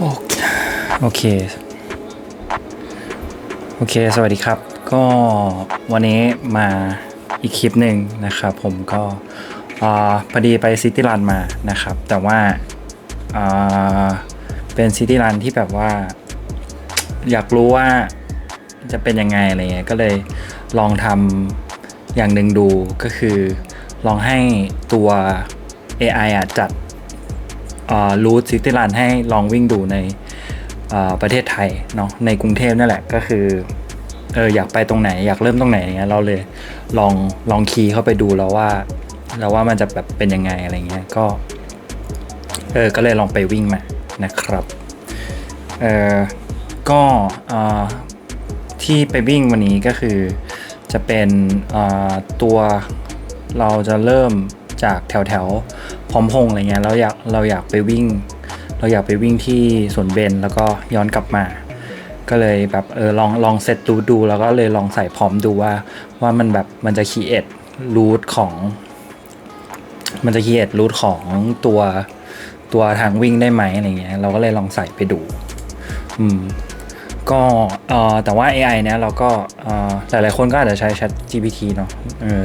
โอเคโอเค โอเค สวัสดีครับ ก็วันนี้มาอีกคลิปหนึ่งนะครับ ผมก็พอดีไปซิตี้รันมานะครับ แต่ว่าอ่าเป็นซิตี้รันที่แบบว่า อยากรู้ว่าจะเป็นยังไงอะไรเงี้ยก็เลยลองทำอย่างหนึ่งดูก็คือ ลองให้ตัว AI อะจัด รูทซิตี้รันให้ลองวิ่งดูในประเทศไทยเนาะในกรุงเทพนั่นแหละก็คือเอออยากไปตรงไหนอยากเริ่มตรงไหนอย่างเงี้ยเราเลยลองลองคีย์เข้าไปดูแล้วว่าแล้วว่ามันจะแบบเป็นยังไงอะไรเงี้ยก็เออก็เลยลองไปวิ่งมานะครับเออก็อ่าที่ไปวิ่งวันนี้ก็คือจะเป็นอ่าตัวเราจะเริ่มจากแถวแถว พร้อมพงอะไรเงี้ยเราอยากเราอยากไปวิ่ง เราอยากไปวิ่งที่สวนเบนแล้วก็ย้อนกลับมา ก็เลยแบบเออลองลองเซตดูดู แล้วก็เลยลองใส่พร้อมดูว่า ว่ามันแบบมันจะคีเอทรูทของ มันจะคีเอทรูทของตัวตัวทางวิ่งได้ไหมอะไรเงี้ยเราก็เลยลองใส่ไปดู อืม ก็แต่ว่า AI เนี่ยเราก็เอ่อหลายๆคนก็อาจจะใช้ Chat GPT เนาะ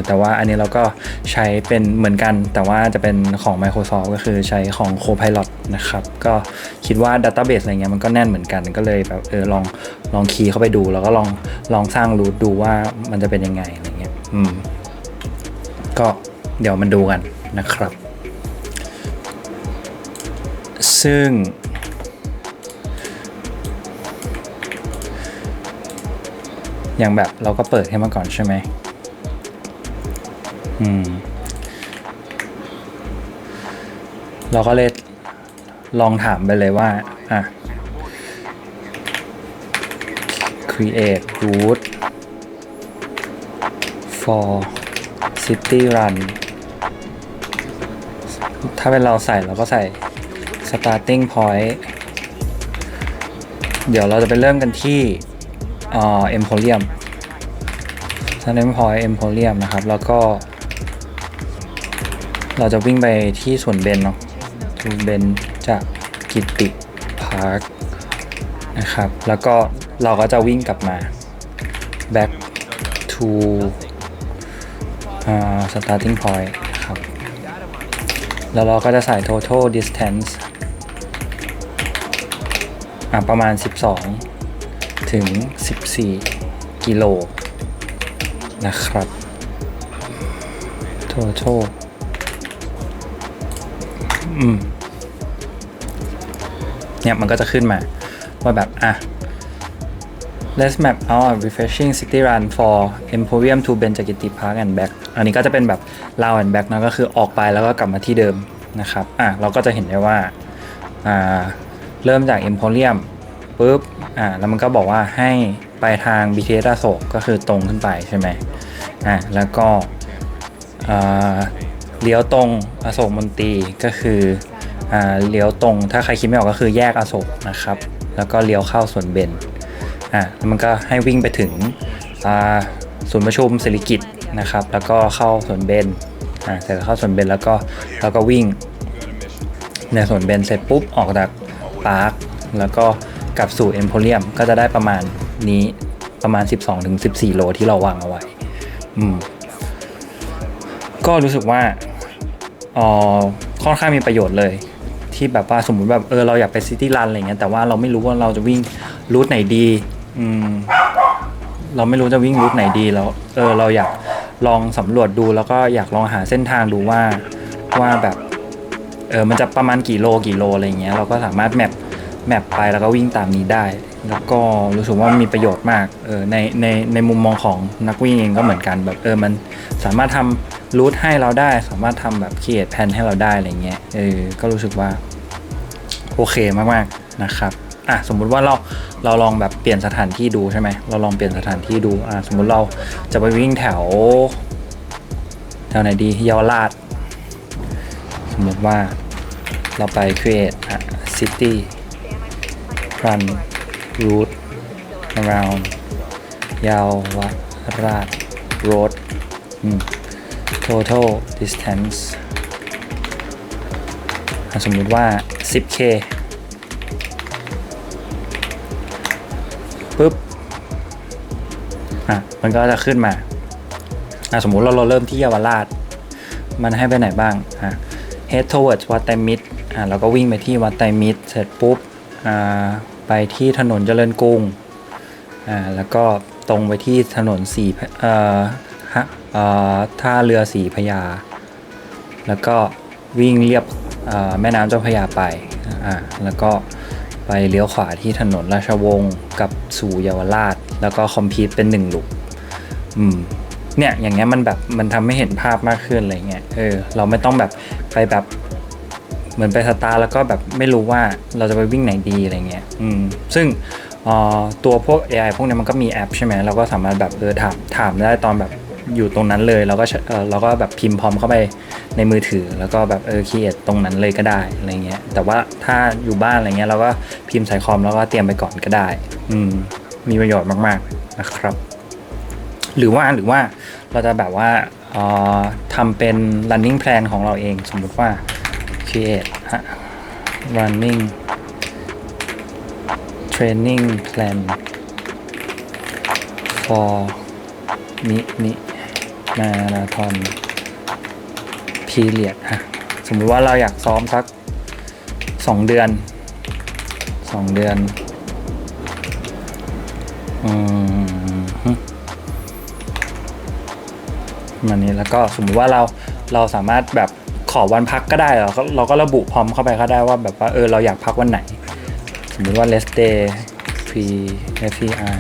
แต่ว่าอันนี้เราก็ใช้เป็นเหมือนกัน แต่ว่าจะเป็นของ Microsoft ก็คือใช้ของ Copilot นะครับ ก็คิดว่า Database อะไรเงี้ยมันก็แน่นเหมือนกันก็เลยแบบเออลองลองคีย์เข้าไปดู แล้วก็ลองลองสร้างรูทดูว่ามันจะเป็นยังไงอะไรเงี้ยอืมก็เดี๋ยวมันดูกันนะครับ ซึ่ง อย่างแบบเราก็เปิดให้มาก่อนใช่ไหมอืม เราก็เลยลองถามไปเลยว่า อะ create route for city run ถ้าเป็นเราใส่เราก็ใส่ starting point เดี๋ยวเราจะไปเริ่มกันที่ เอ็มโพเรียมซันเดมพอยเอ็มโพเรียมนะครับ แล้วก็ เราจะวิ่งไปที่สวนเบนเนาะสวนเบนจากกิติพาร์คนะครับ แล้วก็เราก็จะวิ่งกลับมา back to อ่า starting point นะครับ แล้วเราก็จะใส่ total distance อะประมาณ 12 ถึง 14 กิโลนะครับ total อืม เนี่ยมันก็จะขึ้นมา ว่าแบบอะ let's map out a refreshing city run for Emporium to Benjagiti Park and back อันนี้ก็จะเป็นแบบ round and back นะก็คือออกไปแล้วก็กลับมาที่เดิมนะครับ อะ เราก็จะเห็นได้ว่า อ่า เริ่มจาก Emporium ปุ๊บอ่าแล้วมันก็บอกว่าให้ไปทาง BTS อโศกก็คือตรงขึ้นไปใช่ไหมอ่าแล้วก็อ่าเลี้ยวตรงอโศกมนตรีก็คืออ่าเลี้ยวตรงถ้าใครคิดไม่ออกก็คือแยกอโศกนะครับ แล้วก็เลี้ยวเข้าสวนเบนอ่าแล้วมันก็ให้วิ่งไปถึงอ่าศูนย์ประชุมสิริกิตนะครับ แล้วก็เข้าสวนเบนอ่าเสร็จแล้วเข้าสวนเบนแล้วก็แล้วก็วิ่งในสวนเบนเสร็จปุ๊บออกจากพาร์คแล้วก็ กลับสู่เอ็มโพเรียมก็จะได้ประมาณนี้ประมาณ 12-14 โลที่เราวางเอาไว้ อืม ก็รู้สึกว่าออค่อนข้างมีประโยชน์เลย ที่แบบว่าสมมุติแบบเออเราอยากไปซิตี้รันอะไรเงี้ยแต่ว่าเราไม่รู้ว่าเราจะวิ่งรูทไหนดี อืม เราไม่รู้จะวิ่งรูทไหนดีแล้ว เออ เราอยากลองสำรวจดูแล้วก็อยากลองหาเส้นทางดูว่าว่าแบบ เออมันจะประมาณกี่โลกี่โลอะไรเงี้ยเราก็สามารถแมป แมปไปแล้วก็วิ่งตามนี้ได้ แล้วก็รู้สึกว่ามันมีประโยชน์มากเออในในในมุมมองของนักวิ่งเองก็เหมือนกันแบบเออมันสามารถทำรูทให้เราได้ สามารถทำแบบเ e ีย e แพนให้เราได้อะไรเงี้ยเออก็รู้สึกว่าโอเคมากๆนะครับอะสมมุติว่าเราเราลองแบบเปลี่ยนสถานที่ดูใช่ไหมเราลองเปลี่ยนสถานที่ดูอะสมมุติเราจะไปวิ่งแถวแถวไหนดีเยาวราชสมมติว่าเราไป create a city run route around ยาวราช road total distance สมมุติว่า 10k ปุ๊บ อะ มันก็จะขึ้นมาอะสมมุติเราเราเริ่มที่เยาวราช มันให้ไปไหนบ้าง อะ head towards วัดไตมิตรอะเราก็วิ่งไปที่วัดไตมิตรเสร็จปุ๊บ อ่า ไปที่ถนนเจริญกรุงอ่าแล้วก็ตรงไปที่ถนนสีเอ่อฮะเอ่อท่าเรือสีพยา แล้วก็วิ่งเรียบอ่อแม่น้ำเจ้าพยาไปอ่าแล้วก็ไปเลี้ยวขวาที่ถนนราชวงศ์กับสู่เยาวราช แล้วก็คอมพิวเป็นหนึ่งลูกอืมเนี่ยอย่างเงี้ยมันแบบมันทำให้เห็นภาพมากขึ้นอะไรเงี้ยเออเราไม่ต้องแบบไปแบบ เหมือนไปสตาร์แล้วก็แบบไม่รู้ว่าเราจะไปวิ่งไหนดีอะไรเงี้ยอืมซึ่งออตัวพวก AI พวกนี้มันก็มีแอปใช่ไหมเราก็สามารถแบบเออถามถามได้ตอนแบบอยู่ตรงนั้นเลยเราก็เออเราก็แบบพิมพ์พร้อมเข้าไปในมือถือ แล้วก็แบบเออคีเอทตรงนั้นเลยก็ได้อะไรเงี้ยแต่ว่าถ้าอยู่บ้านอะไรเงี้ยเราก็พิมพ์ใส่คอมแล้วก็เตรียมไปก่อนก็ได้ อืมมีประโยชน์มาก ๆนะครับ หรือว่าหรือว่าเราจะแบบว่าออทำเป็น running plan ของเราเอง สมมุติว่า create ฮะ running training plan for มิมิมาราธอน period ฮะสมมุติว่าเราอยากซ้อมสักสองเดือนสองเดือนอืมมันนี้แล้วก็สมมุติว่าเราเราสามารถแบบ ขอวันพักก็ได้เหรอเราก็เราก็ระบุพร้อมเข้าไปก็ได้ว่าแบบว่าเออเราอยากพักวันไหน สมมติว่า rest day pre FPR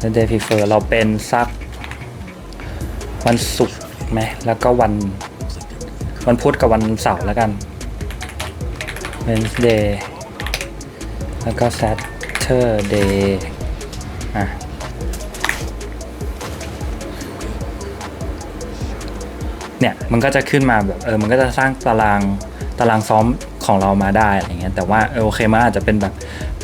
rest day prefer เราเป็นสักวันศุกร์ไหมแล้วก็วันวันพุธกับวันเสาร์แล้วกัน Wednesday แล้วก็ Saturday อะ เนี่ยมันก็จะขึ้นมาแบบเออมันก็จะสร้างตารางตารางซ้อมของเรามาได้อะไรเงี้ยแต่ว่าเออโอเคมันอาจจะเป็นแบบ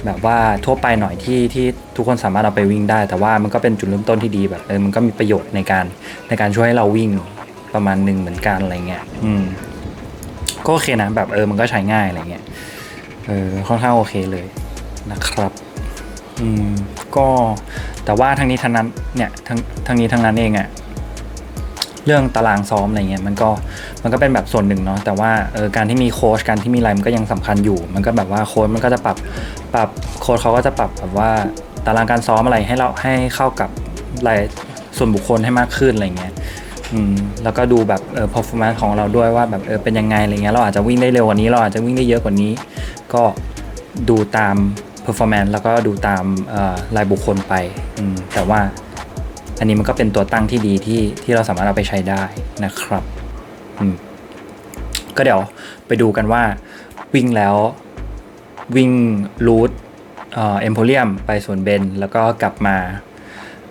แบบว่าทั่วไปหน่อยที่ที่ทุกคนสามารถเอาไปวิ่งได้ แต่ว่ามันก็เป็นจุดเริ่มต้นที่ดีแบบเออมันก็มีประโยชน์ในการในการช่วยให้เราวิ่งประมาณหนึ่งเหมือนกันอะไรเงี้ยอืมก็โอเคนะแบบเออมันก็ใช้ง่ายอะไรเงี้ยเออค่อนข้างโอเคเลยนะครับอืมก็แต่ว่าทั้งนี้ทั้งนั้นเนี่ยทั้งทั้งนี้ทั้งนั้นเองอะ่ะ เรื่องตารางซ้อมอะไรเงี้ยมันก็มันก็เป็นแบบส่วนหนึ่งเนาะแต่ว่าเออการที่มีโค้ชการที่มีอะไรมันก็ยังสำคัญอยู่ มันก็แบบว่าโค้ชมันก็จะปรับปรับโค้ชเขาก็จะปรับแบบว่าตารางการซ้อมอะไรให้เราให้เข้ากับรายส่วนบุคคลให้มากขึ้นอะไรเงี้ยอืมแล้วก็ดูแบบเออ performance ของเราด้วยว่าแบบเออเป็นยังไงอะไรเงี้ยเราอาจจะวิ่งได้เร็วกว่านี้ เราอาจจะวิ่งได้เยอะกว่านี้ ก็ดูตาม performance แล้วก็ดูตามรายบุคคลไปอืมแต่ว่า อันนี้มันก็เป็นตัวตั้งที่ดีที่ที่เราสามารถเอาไปใช้ได้นะครับอืมก็เดี๋ยวไปดูกันว่าวิ่งแล้ววิ่งรูทเอ็มโพเรียมไปสวนเบน แล้วก็กลับมา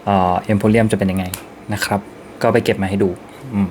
เอ็มโพเรียมจะเป็นยังไงนะครับ ก็ไปเก็บมาให้ดูอืม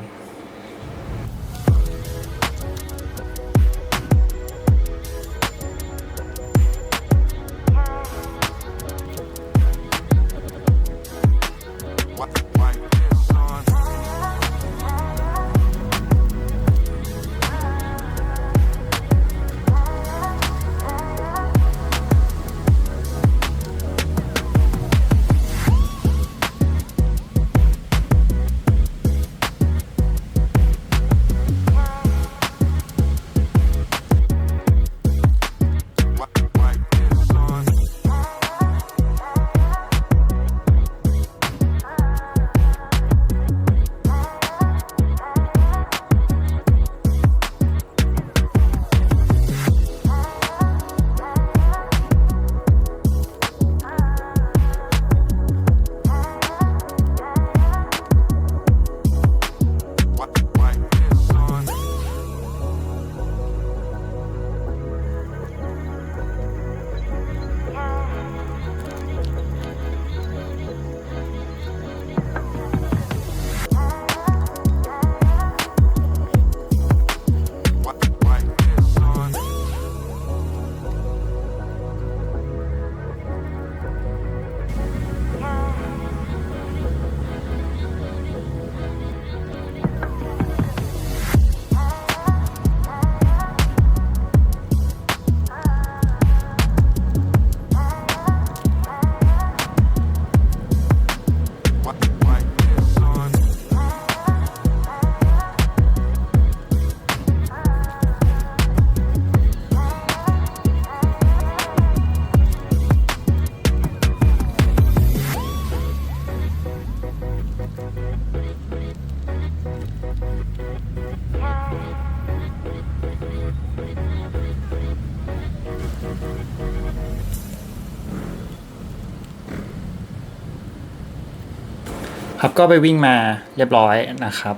ครับก็ไปวิ่งมาเรียบร้อยนะครับ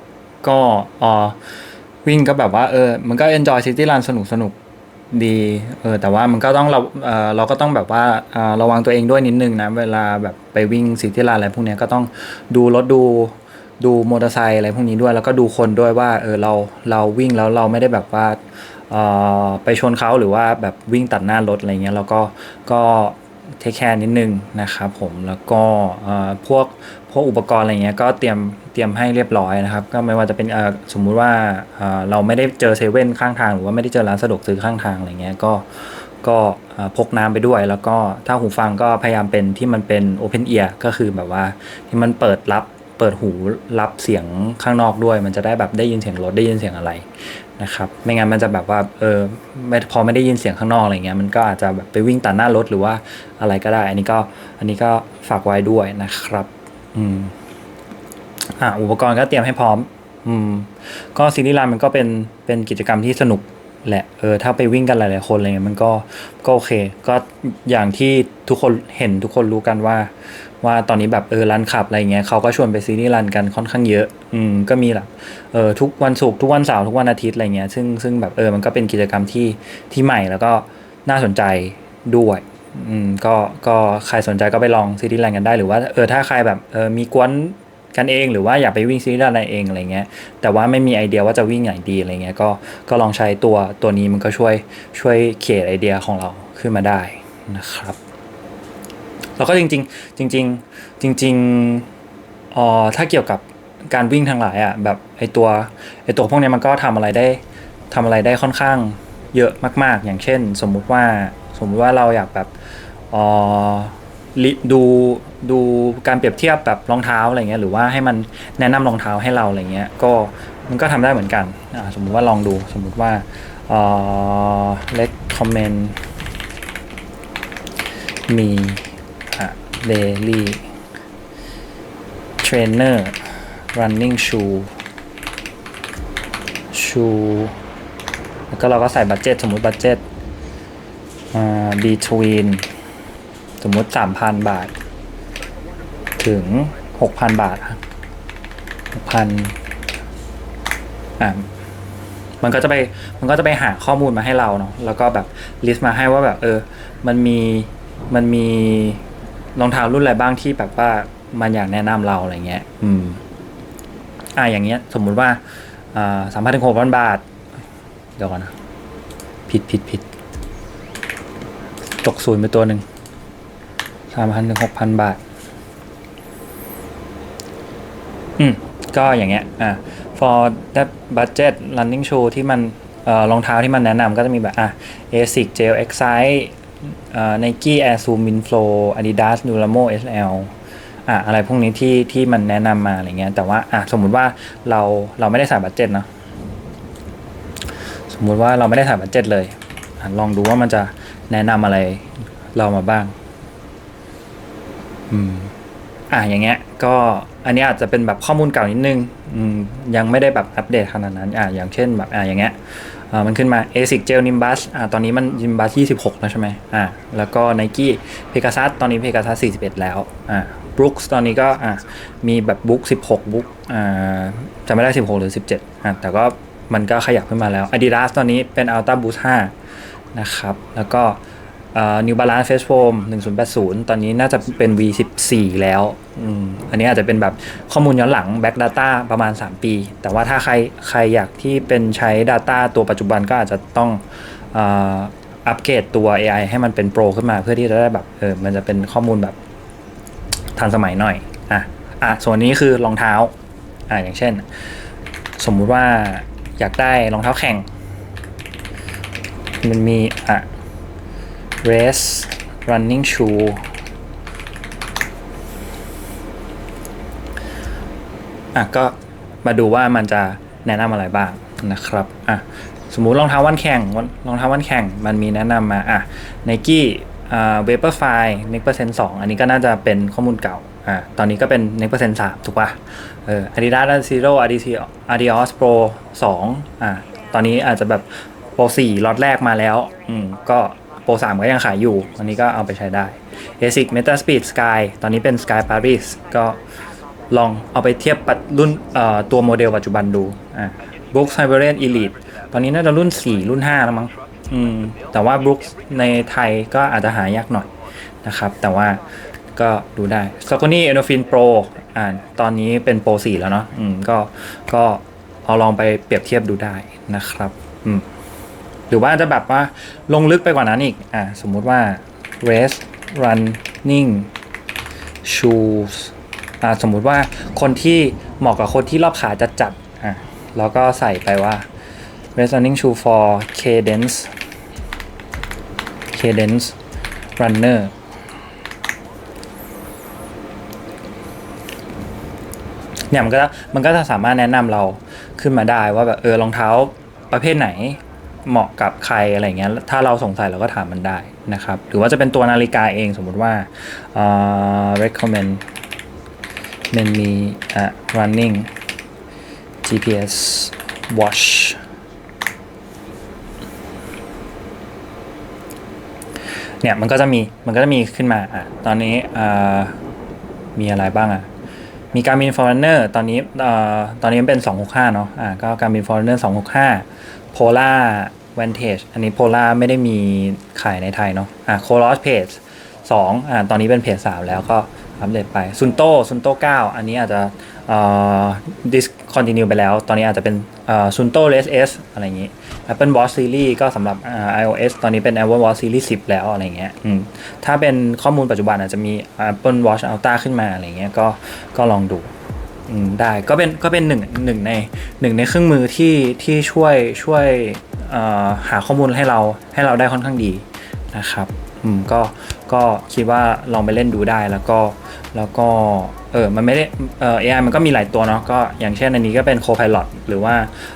ก็ออวิ่งก็แบบว่าเออมันก็ enjoy city run สนุกสนุกดีเออแต่ว่ามันก็ต้องเราเออเราก็ต้องแบบว่าเออระวังตัวเองด้วยนิดนึงนะ เวลาแบบไปวิ่ง city run อะไรพวกนี้ก็ต้องดูรถดูดูมอเตอร์ไซค์อะไรพวกนี้ด้วย แล้วก็ดูคนด้วยว่าเออเราเราวิ่งแล้วเราไม่ได้แบบว่าเออไปชนเขาหรือว่าแบบวิ่งตัดหน้ารถอะไรเงี้ยแล้วก็ก็ เทคแคร์นิดนึงนะครับผมแล้วก็พวกพวกอุปกรณ์อะไรเงี้ยก็เตรียมเตรียมให้เรียบร้อยนะครับก็ไม่ว่าจะเป็นสมมุติว่าเราไม่ได้เจอเซเว่นข้างทางหรือว่าไม่ได้เจอร้านสะดวกซื้อข้างทางอะไรเงี้ยก็ก็พกน้ำไปด้วย แล้วก็ถ้าหูฟังก็พยายามเป็นที่มันเป็น Open Ear ก็คือแบบว่าที่มันเปิดรับ เปิดหูรับเสียงข้างนอกด้วย มันจะได้แบบได้ยินเสียงรถได้ยินเสียงอะไรนะครับไม่งั้นมันจะแบบว่าเออไม่พอไม่ได้ยินเสียงข้างนอกอะไรเงี้ยมันก็อาจจะแบบไปวิ่งตัดหน้ารถหรือว่าอะไรก็ได้ อันนี้ก็อันนี้ก็ฝากไว้ด้วยนะครับอืมอ่าอุปกรณ์ก็เตรียมให้พร้อมอืมก็ซีรีส์รันมันก็เป็นเป็นกิจกรรมที่สนุก แหละเออถ้าไปวิ่งกันหลาย ๆ คนอะไรเงี้ยมันก็ก็โอเค ก็อย่างที่ทุกคนเห็นทุกคนรู้กันว่า ว่าตอนนี้แบบเออรันขับอะไรเงี้ยเขาก็ชวนไปซีรีส์รันกันค่อนข้างเยอะอืมก็มีแบบเออทุกวันศุกร์ทุกวันเสาร์ทุกวันอาทิตย์อะไรเงี้ยซึ่งซึ่งแบบเออมันก็เป็นกิจกรรมที่ที่ใหม่แล้วก็น่าสนใจด้วยอืมก็ก็ใครสนใจก็ไปลองซีรีส์รันกันได้หรือว่าเออถ้าใครแบบเออมีกวน กันเอง หรือว่าอยากไปวิ่งซีรีส์รันอะไรเองอะไรเงี้ยแต่ว่าไม่มีไอเดียว่าจะวิ่งอย่างดีอะไรเงี้ยก็ก็ลองใช้ตัวตัวนี้มันก็ช่วยช่วยเขียนไอเดียของเราขึ้นมาได้นะครับแล้วก็จริง ๆ จริง ๆ จริงๆอ่อถ้าเกี่ยวกับการวิ่งทั้งหลายอะแบบไอตัวไอตัวพวกนี้มันก็ทำอะไรได้ทำอะไรได้ค่อนข้างเยอะมาก ๆ อย่างเช่น สมมุติว่าสมมุติว่าเราอยากแบบอ่อ ลิดูดูการเปรียบเทียบแบบรองเท้าอะไรเงี้ยหรือว่าให้มันแนะนำรองเท้าให้เราอะไรเงี้ยก็มันก็ทำได้เหมือนกันอ่าสมมุติว่าลองดูสมมุติว่าเอ่อ recommend มีอะ daily trainer running shoe shoe แล้วก็เราก็ใส่บัตเจ็ตสมมุติบัตเจ็ตอ่า between สมมติ3,000บาท ถึง6,000บาทอะ6,000อะมันก็จะไปมันก็จะไปหาข้อมูลมาให้เราเนาะแล้วก็แบบลิสต์มาให้ว่าแบบเออ มันมีมันมีรองเท้ารุ่นอะไรบ้างที่แบบว่ามันอยากแนะนำเราอะไรเงี้ย อืม อ่าอย่างเงี้ย สมมุติว่าอ่าสามพันถึงหกพันบาท เดี๋ยวก่อนนะ ผิดผิดผิดตกศูนย์ไปตัวหนึ่ง สามพันถึงหกพันบาท อืม ก็อย่างเงี้ย อ่า for that budget running shoe ที่มันเอ่อรองเท้าที่มันแนะนำก็จะมีแบบอะ ASIC Gel Excite อ่ Nike Air Zoom Inflow Adidas Nulamo SL อะอะไรพวกนี้ที่ที่มันแนะนำมาอะไรเงี้ย แต่ว่าอะสมมุติว่าเราเราไม่ได้ใส่บัตเจ็ตเนาะสมมุติว่าเราไม่ได้ใส่บัตเจ็ตเลยลองดูว่ามันจะแนะนำอะไรเรามาบ้าง อืมอะอย่างเงี้ย ก็อันนี้อาจจะเป็นแบบข้อมูลเก่านิดนึงยังไม่ได้แบบอัปเดตขนาดนั้นอะอย่างเช่นแบบอะอย่างเงี้ยมันขึ้นมา ASIC Gel Nimbus อ่าตอนนี้มัน Nimbus 26 แล้วใช่ไหมอ่าแล้วก็ Nike Pegasus ตอนนี้ Pegasus 41 แล้วอ่า Brooks ตอนนี้ก็อ่ามีแบบ Book 16 Book อ่าจะไม่ได้ 16 หรือ 17อ่าแต่ก็มันก็ขยับขึ้นมาแล้ว Adidas ตอนนี้เป็น Ultra Boost 5นะครับ แล้วก็ New Balance Face Foam 1080 ตอนนี้น่าจะเป็น V14 แล้วอืมอันนี้อาจจะเป็นแบบข้อมูลย้อนหลัง Back Data ประมาณ 3 ปี แต่ว่าถ้าใครใครอยากที่เป็นใช้ Data ตัวปัจจุบันก็อาจจะต้องอาอัปเกรดตัว AI ให้มันเป็นโปรขึ้นมาเพื่อที่จะได้แบบเออมันจะเป็นข้อมูลแบบทันสมัยหน่อยอะอะส่วนนี้คือรองเท้าอะอย่างเช่น สมมุติว่าอยากได้รองเท้าแข่ง มันมีอะ race running shoe อะก็มาดูว่ามันจะแนะนำอะไรบ้างนะครับอะสมมุติรองเท้าวันแข่งรองเท้าวันแข่งมันมีแนะนำมาอะ Nike อ่า Vaporfly Next Percent 2อันนี้ก็น่าจะเป็นข้อมูลเก่าอะตอนนี้ก็เป็น Next Percent 3ถูกป่ะเออ Adidas Zero Adidas Adios Pro 2อะตอนนี้อาจจะแบบ Pro 4ล็อตแรกมาแล้วอืมก็ Pro 3ก็ยังขายอยู่ อันนี้ก็เอาไปใช้ได้ ASIC Meta Speed Sky ตอนนี้เป็น Sky Paris ก็ลองเอาไปเทียบปัจรุ่นตัวโมเดลปัจจุบันดูอะ Brooks Siberian Elite ตอนนี้น่าจะรุ่น 4 รุ่น 5 แล้วมั้งอืมแต่ว่า Brooks ในไทยก็อาจจะหายากหน่อยนะครับ แต่ว่าก็ดูได้ s o c o n y Endorphin Pro อ่าตอนนี้เป็น Pro 4 แล้วเนาะอืมก็ก็เอาลองไปเปรียบเทียบดูได้นะครับ อืม หรือว่าจะแบบว่าลงลึกไปกว่านั้นอีก อ่าสมมุติว่า race running shoes อ่าสมมุติว่าคนที่เหมาะกับคนที่รอบขาจัดจัดอะแล้วก็ใส่ไปว่า race running shoe for cadence cadence runner เนี่ยมันก็มันก็จะสามารถแนะนำเราขึ้นมาได้ว่าแบบเออรองเท้าประเภทไหน เหมาะกับใครอะไรเงี้ยถ้าเราสงสัยเราก็ถามมันได้นะครับ หรือว่าจะเป็นตัวนาฬิกาเองสมมุติว่าเอ่อ recommend men me a running GPS watch เนี่ยมันก็จะมีมันก็จะมีขึ้นมาอะตอนนี้มีอะไรบ้างอะ มีการบินฟอร์เนอร์ตอนนี้เอ่อตอนนี้มันเป็น 265 เนาะอ่าก็การบินฟอร์เนอร์265 Polar Vantage อันนี้ Polar ไม่ได้มีขายในไทยเนาะอ่า Coros Page 2อ่าตอนนี้เป็นเพจ3แล้วก็อัปเดตไปซุนโตซุนโต9อันนี้อาจจะ เอ่อ discontinue ไปแล้ว ตอนนี้อาจจะเป็นซุนโต Res S อสอะไรอย่างงี้ Apple Watch Series ก็สำหรับ iOS ตอนนี้เป็น Apple Watch Series 10 แล้วอะไรเงี้ยถ้าเป็นข้อมูลปัจจุบันอาจจะมี Apple Watch Ultra ขึ้นมาอะไรเงี้ยก็ก็ลองดูได้ก็เป็นก็เป็นหนึ่งหนึ่งในหนึ่งในเครื่องมือที่ที่ช่วยช่วยหาข้อมูลให้เราให้เราได้ค่อนข้างดีนะครับก็ก็คิดว่าลองไปเล่นดูได้แล้วก็ แล้วก็เออมันไม่ได้เออ AI มันก็มีหลายตัวเนาะก็อย่างเช่นอันนี้ก็เป็น Copilot หรือว่า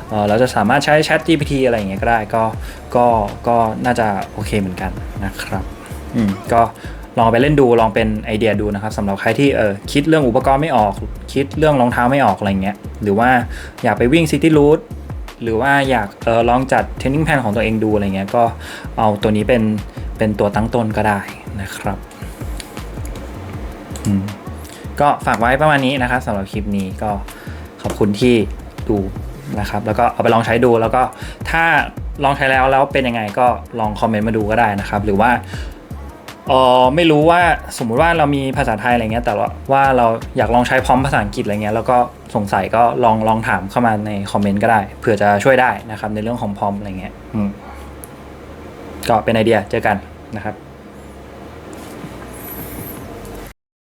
เออเราจะสามารถใช้ Chat GPT อะไรอย่างเงี้ยก็ได้ก็ก็ก็น่าจะโอเคเหมือนกันนะครับอืมก็ลองไปเล่นดูลองเป็นไอเดียดูนะครับสำหรับใครที่เออคิดเรื่องอุปกรณ์ไม่ออก คิดเรื่องรองเท้าไม่ออกอะไรเงี้ยหรือว่าอยากไปวิ่ง City Route หรือว่าอยากเออลองจัดเทรนนิ่งแพลนของตัวเองดูอะไรเงี้ยก็เอาตัวนี้เป็นเป็นตัวตั้งต้นก็ได้นะครับ ก็ฝากไว้ประมาณนี้นะครับสำหรับคลิปนี้ก็ขอบคุณที่ดูนะครับ แล้วก็เอาไปลองใช้ดูแล้วก็ถ้าลองใช้แล้วแล้วเป็นยังไงก็ลองคอมเมนต์มาดูก็ได้นะครับ หรือว่าเออไม่รู้ว่าสมมุติว่าเรามีภาษาไทยอะไรเงี้ยแต่ว่าว่าเราอยากลองใช้พร้อมภาษาอังกฤษอะไรเงี้ยแล้วก็สงสัยก็ลองลองถามเข้ามาในคอมเมนต์ก็ได้เผื่อจะช่วยได้นะครับในเรื่องของพร้อมอะไรเงี้ยก็เป็นไอเดียเจอกันนะครับ